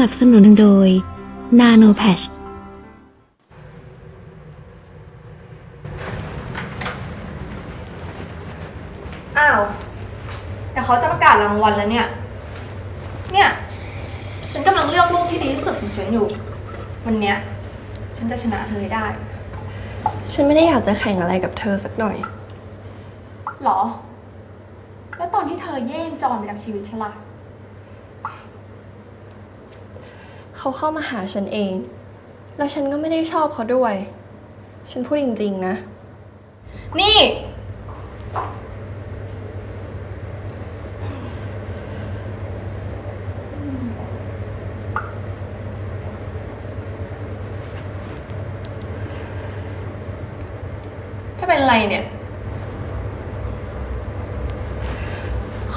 นับสนุนโดย Nano Patch อ้าวแต่เขาจะประกาศรางวัลแล้วเนี่ย เนี่ย ฉันกำลังเลือกลูกที่ดีที่สุดของฉันอยู่ วันเนี้ย ฉันจะชนะเธอให้ได้ ฉันไม่ได้อยากจะแข่งอะไรกับเธอสักหน่อย หรอ แล้วตอนที่เธอแย่งจอนไปจากชีวิตฉันล่ะ เขาเข้ามาหาฉันเอง แล้วฉันก็ไม่ได้ชอบเขาด้วย ฉันพูดจริงๆนะ นี่ ถ้าเป็นอะไรเนี่ย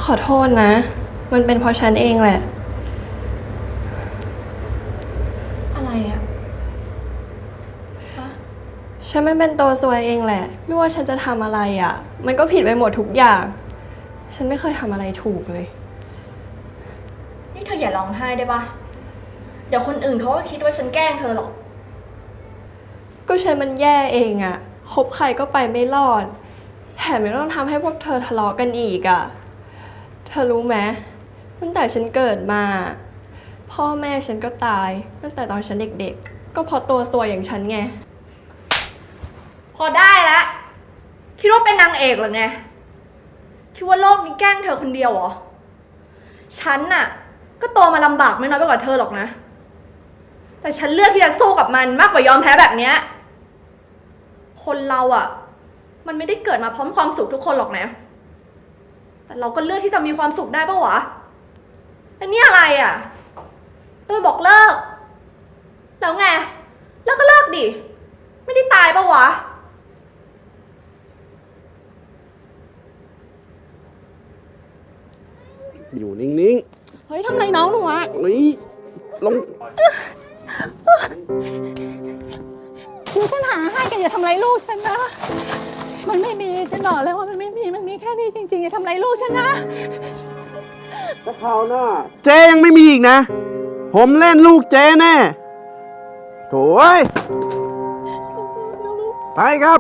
ขอโทษนะ มันเป็นเพราะฉันเองแหละ อะไรอะฮะ ฉันไม่เป็นตัวซวยเองแหละ ไม่ว่าฉันจะทำอะไรอะ่ะ มันก็ผิดไปหมดทุกอย่าง ฉันไม่เคยทำอะไรถูกเลย นี่เธออย่าร้องไห้ได้ปะเดี๋ยวคนอื่นเขาก็คิดว่าฉันแกล้งเธอหรอก ก็ฉันมันแย่เองอะ่ะคบใครก็ไปไม่รอด แถมยังต้องทำให้พวกเธอทะเลาะกันอีกอะ่ะ เธอรู้ไหมตั้งแต่ฉันเกิดมา พ่อแม่ฉันก็ตาย ตั้งแต่ตอนฉันเด็กๆ ก็เพราะตัวซวยอย่างฉันไง พอได้ละคิดว่าเป็นนางเอกเหรอไง คิดว่าโลกนี้แกล้งเธอคนเดียวเหรอ ฉันน่ะ ก็โตมาลำบากไม่น้อยไปกว่าเธอหรอกนะ แต่ฉันเลือกที่จะสู้กับมันมากกว่ายอมแพ้แบบเนี้ย คนเราอะ มันไม่ได้เกิดมาพร้อมความสุขทุกคนหรอกนะ แต่เราก็เลือกที่จะมีความสุขได้ปะวะแล้นี่อะไรอะตัวบอกเลิก แล้วไง แล้วก็เลิกดิ ไม่ได้ตายปะวะ อยู่นิ่งเฮ้ยทำไรน้องหนูอะๆนี่ลงคือฉันหาให้แกันอย่าทำไรลูกฉันนะ มันไม่มีฉันบอกแล้วว่ามันไม่มีมันมีแค่นี้จริงๆอย่าทำไรลูกฉันนะถ้าคราวหน้า เจ๊ยังไม่มีอีกนะ ผมเล่นลูกเจ๊แน่โถ่เอ้ยไปครับ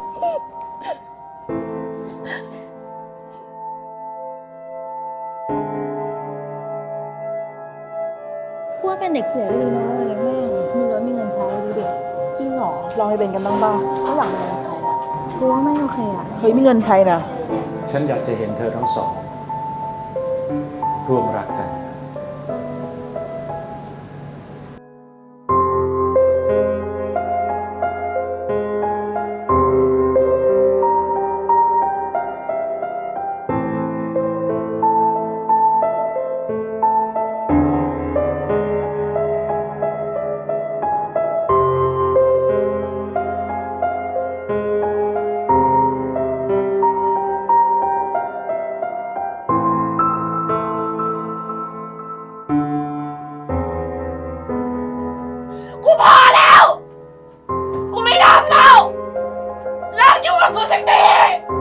เป็นเด็กเสียดีนะเลยแม่งมีรถมีเงินใช้ดูดิจริงเหรอลองไปเป็นกันบ้างบ้างก็อยากมีเงินใช้อะกูว่าไม่โอเคอะเฮ้ยมีเงินใช้นะ ฉันอยากจะเห็นเธอทั้งสอง ร่วมรัก เลิก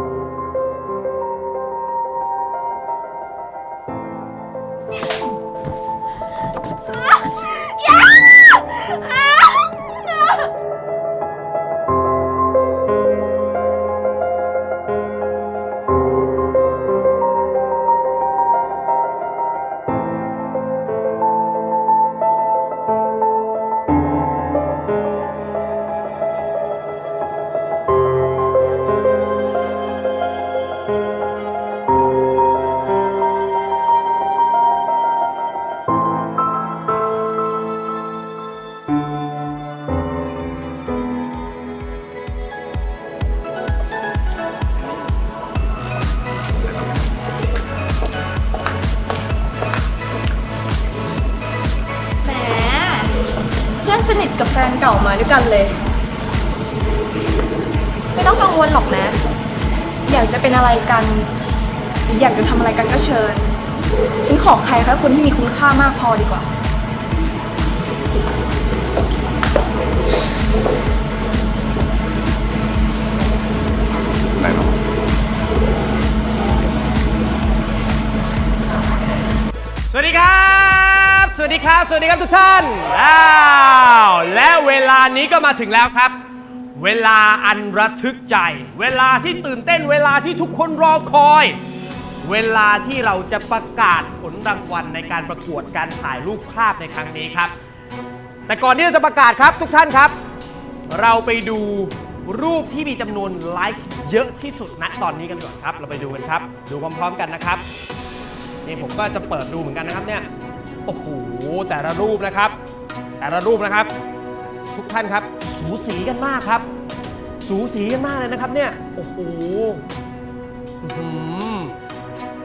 นสนิทกับแฟนเก่ามาด้วยกันเลย ไม่ต้องกังวลหรอกนะ อยากจะเป็นอะไรกันหรืออยากจะทำอะไรกันก็เชิญ ฉันขอใครแค่คนที่มีคุณค่ามากพอดีกว่าสวัสดีครับ สวัสดีครับ สวัสดีครับทุกท่านอ้าวและเวลานี้ก็มาถึงแล้วครับ เวลาอันระทึกใจ เวลาที่ตื่นเต้น เวลาที่ทุกคนรอคอย เวลาที่เราจะประกาศผลรางวัลในการประกวดการถ่ายรูปภาพในครั้งนี้ครับ แต่ก่อนที่เราจะประกาศครับทุกท่านครับ เราไปดูรูปที่มีจำนวนไลค์เยอะที่สุดณตอนนี้กันก่อนครับ เราไปดูกันครับ ดูพร้อมๆกันนะครับ นี่ผมก็จะเปิดดูเหมือนกันนะครับเนี่ย โอ้โหแต่ละรูปนะครับ แต่ละรูปนะครับ ทุกท่านครับ สูสีกันมากครับ สูสีกันมากเลยนะครับเนี่ยโอ้โห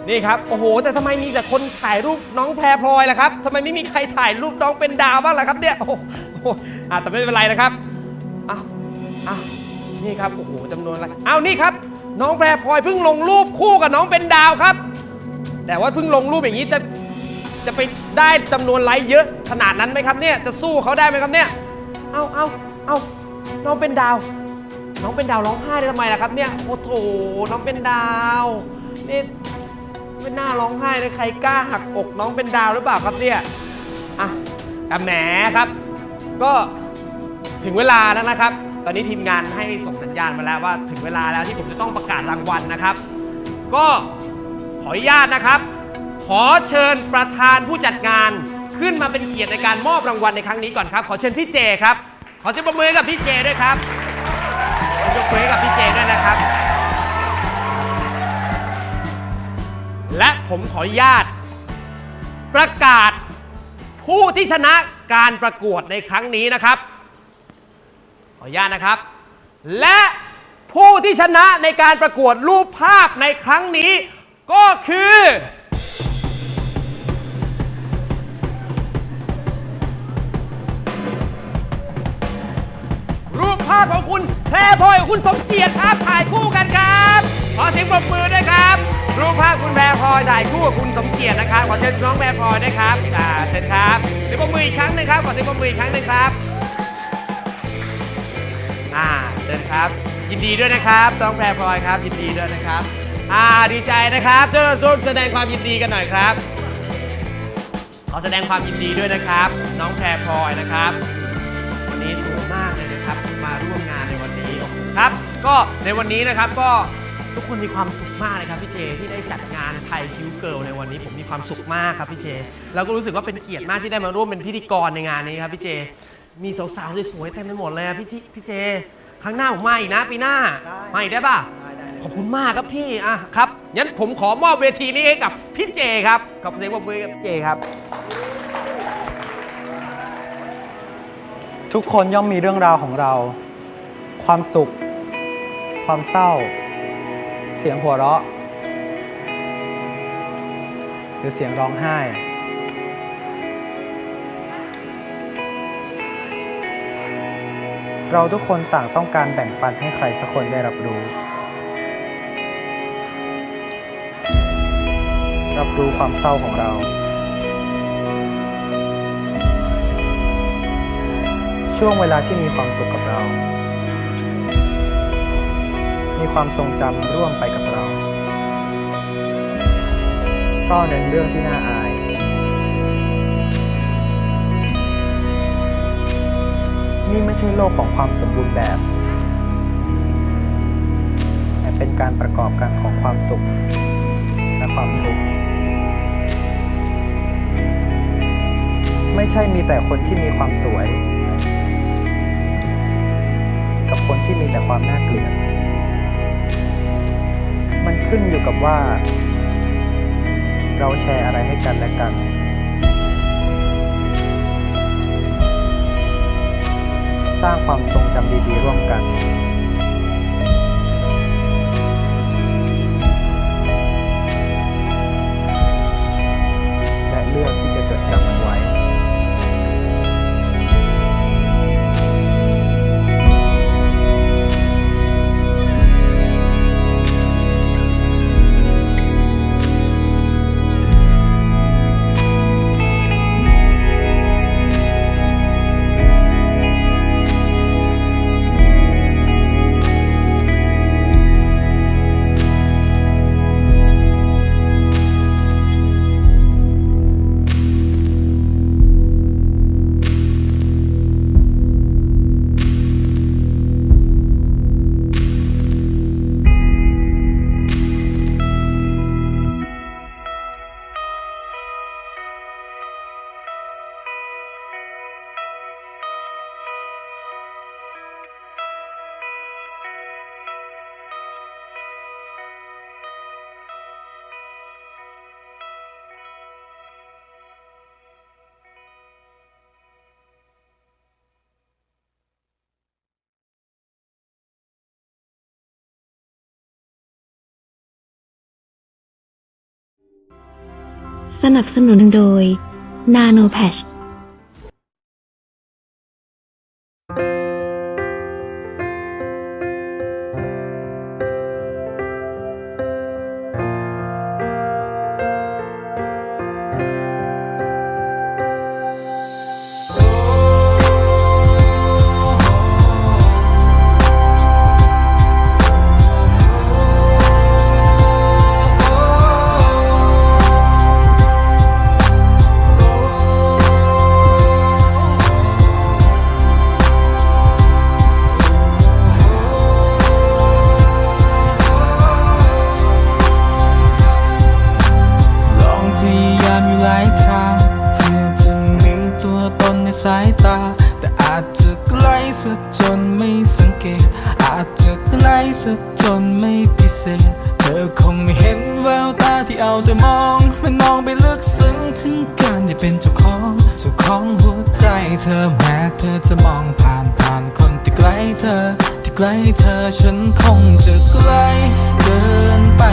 นี่ครับโอ้โห แต่ทำไมมีแต่คนถ่ายรูปน้องแพรพลอยล่ะครับทำไมไม่มีใครถ่ายรูปน้องเป็นดาวบ้างล่ะครับเนี่ยโอ้โหอะแต่ไม่เป็นไรนะครับอ้าวอ้าวนี่ครับโอ้โหจำนวนอะไรอ้าวนี่ครับ น้องแพรพลอยเพิ่งลงรูปคู่กับน้องเป็นดาวครับ แต่ว่าเพิ่งลงรูปอย่างนี้จะ จะไปได้จำนวนไลค์เยอะขนาดนั้นไหมครับเนี่ย จะสู้เขาได้ไหมครับเนี่ย เอาเอาเอาน้องเป็นดาว น้องเป็นดาวร้องไห้ได้ทำไมล่ะครับเนี่ย โอ้โถ น้องเป็นดาว นี่ไม่น่าร้องไห้เลยใครกล้าหักอกน้องเป็นดาวหรือเปล่าครับเนี่ย อะแต่แหมครับ ก็ถึงเวลาแล้วนะครับ ตอนนี้ทีมงานให้ส่งสัญญาณมาแล้วว่า ถึงเวลาแล้วที่ผมจะต้องประกาศรางวัลนะครับ ก็ขออนุญาตนะครับ ขอเชิญประธานผู้จัดงานขึ้นมาเป็นเกียรติในการมอบรางวัลในครั้งนี้ก่อนครับ ขอเชิญพี่เจครับ ขอเสียงปรบมือให้กับพี่เจด้วยครับขอเสียงปรบมือให้กับพี่เจด้วยนะครับ และผมขออนุญาต ประกาศผู้ที่ชนะการประกวดในครั้งนี้นะครับ ขออนุญาตนะครับ และผู้ที่ชนะในการประกวดรูปภาพในครั้งนี้ ก็คือาพของคุณแพรพลอยกับคุณสมเกียรติครับถ่ายคู่กันครับ ขอเสียงปรบมือด้วยครับ รูปภาพคุณแพรพลอยถ่ายคู่กับคุณสมเกียรตินะครับ ขอเชิญน้องแพรพลอยด้วยครับอ่าเชิญครับเสียงปรบมืออีกครั้งหนึ่งครับ ขอเสียงปรบมืออีกครั้งหนึ่งครับ อ่าเชิญครับ ยินดีด้วยนะครับน้องแพรพลอยครับ ยินดีด้วยนะครับ อ่าดีใจนะครับช่วยร่วมแสดงความยินดีกันหน่อยครับ ขอแสดงความยินดีด้วยนะครับ น้องแพรพลอยนะครับ วันนี้สวยมาก ก็ในวันนี้นะครับก็ทุกคนมีความสุขมากเลยครับพี่เจที่ได้จัดงานไทยคิวเกิลในวันนี้ผมมีความสุขมากครับพี่เจแล้วก็รู้สึกว่าเป็นเกียรติมากที่ได้มาร่วมเป็นพิธีกรในงานนี้ครับพี่เจ มีสาวๆสวยๆเต็มไปหมดเลยอะพี่จิพี่เจครั้งหน้าผมมาอีกนะปีหน้ามาอีกได้ป่ะขอบคุณมากครับพี่อะครับงั้นผมขอมอบเวทีนี้ให้กับพี่เจครับขอบเสียงปรบมือกับพี่เจครับ ทุกคนย่อมมีเรื่องราวของเรา ความสุข ความเศร้า เสียงหัวเราะ หรือเสียงร้องไห้ เราทุกคนต่างต้องการแบ่งปันให้ใครสักคนได้รับรู้ รับรู้ความเศร้าของเรา ช่วงเวลาที่มีความสุขกับเรา ความทรงจำร่วมไปกับเรา ซ่อนในเรื่องที่น่าอาย นี่ไม่ใช่โลกของความสมบูรณ์แบบแต่เป็นการประกอบกันของความสุข และความทุกข์ไม่ใช่มีแต่คนที่มีความสวย กับคนที่มีแต่ความน่าเกลียด ขึ้นอยู่กับว่า เราแชร์อะไรให้กันและกัน สร้างความทรงจำดีๆร่วมกัน สนับสนุนโดย Nano Patch สายตา แต่อาจจะไกลซะจนไม่สังเกต อาจจะไกลซะจนไม่พิเศษ เธอคงไม่เห็นแววตาที่เอาแต่มอง มันมองไปลึกซึ้งถึงการได้เป็นเจ้าของเจ้าของหัวใจเธอแม้เธอจะมองผ่านผ่านคนที่ไกลเธอ ที่ไกลเธอฉันคงจะไกลเกินไป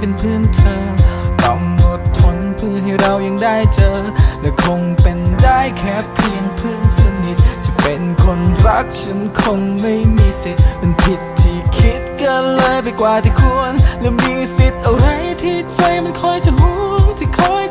เป็นเพื่อนเธอ ต้องอดทนเพื่อให้เรายังได้เจอ และคงเป็นได้แค่เพียงเพื่อนสนิท จะเป็นคนรักฉันคงไม่มีสิทธิ์เป็นผิดที่คิดเกินเลยไปกว่าที่ควร และมีสิทธิ์อะไรที่ใจมันคอยจะห่วงที่คอย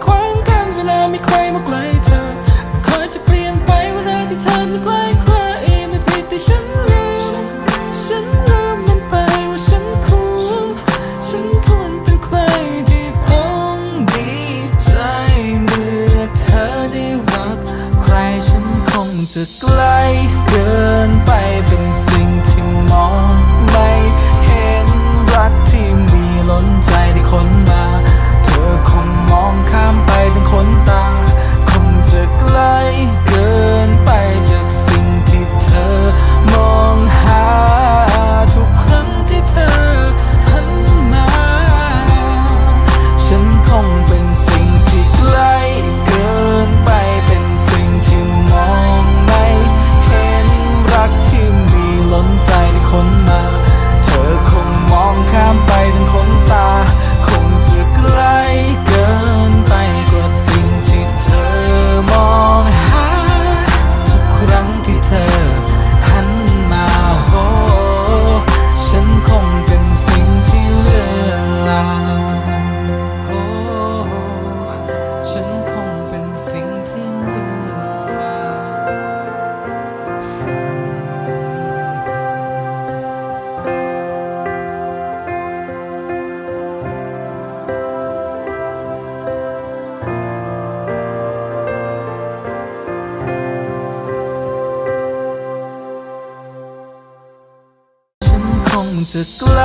กล